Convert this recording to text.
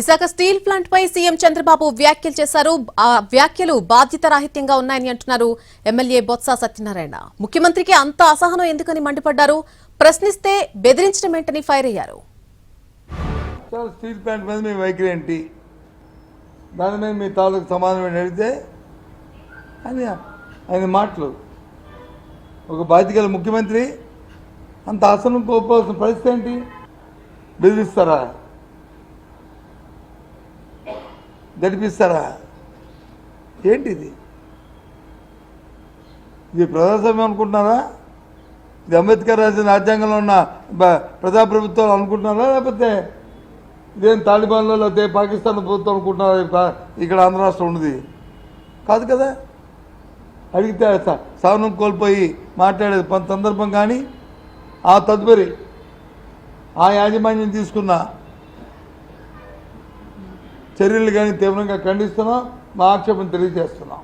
Visakha steel plant పై CM Chandrababu వ్యాఖ్యలు చేశారు. ఆ వ్యాఖ్యలు బాధ్యత రాహిత్యంగా ఉన్నాయని అంటున్నారు ఎమ్మెల్యే బొత్స సత్యనారాయణ. ముఖ్యమంత్రికి అంత అసహనం ఎందుకని మండిపడ్డారు? ప్రశ్నిస్తే బెదిరించడం ఏంటని ఫైర్ అయ్యారు. స్టీల్ ప్లాంట్ మీద మీ వైఖరి ఏంటి? దాని మీద మీ తాలూకు సమాధానం అడిగితే అని ఆయన మాటలు. ఒక బాధ్యత గల ముఖ్యమంత్రి అంత అసహనం కోల్పోవాల్సిన పరిస్థితి ఏంటి? బెదిరిస్తారా? గడిపిస్తారా? ఏంటిది? ఇది ప్రజాస్వామ్యం అనుకుంటున్నారా? ఇది అంబేద్కర్ రాసిన రాజ్యాంగంలో ఉన్న ప్రజాప్రభుత్వాలు అనుకుంటున్నారా? లేకపోతే ఇదేం తాలిబాన్లో లేకపోతే పాకిస్తాన్ ప్రభుత్వం అనుకుంటున్నారా? ఇక్కడ ఆంధ్ర రాష్ట్రం ఉన్నది. కాదు కదా? అడిగితే స- సహనం కోల్పోయి మాట్లాడేది కొంత సందర్భం కానీ ఆ తదుపరి ఆ యాజమాన్యం తీసుకున్న చర్యలు కానీ తీవ్రంగా ఖండిస్తున్నాం. మా ఆక్షేపం తెలియజేస్తున్నాం.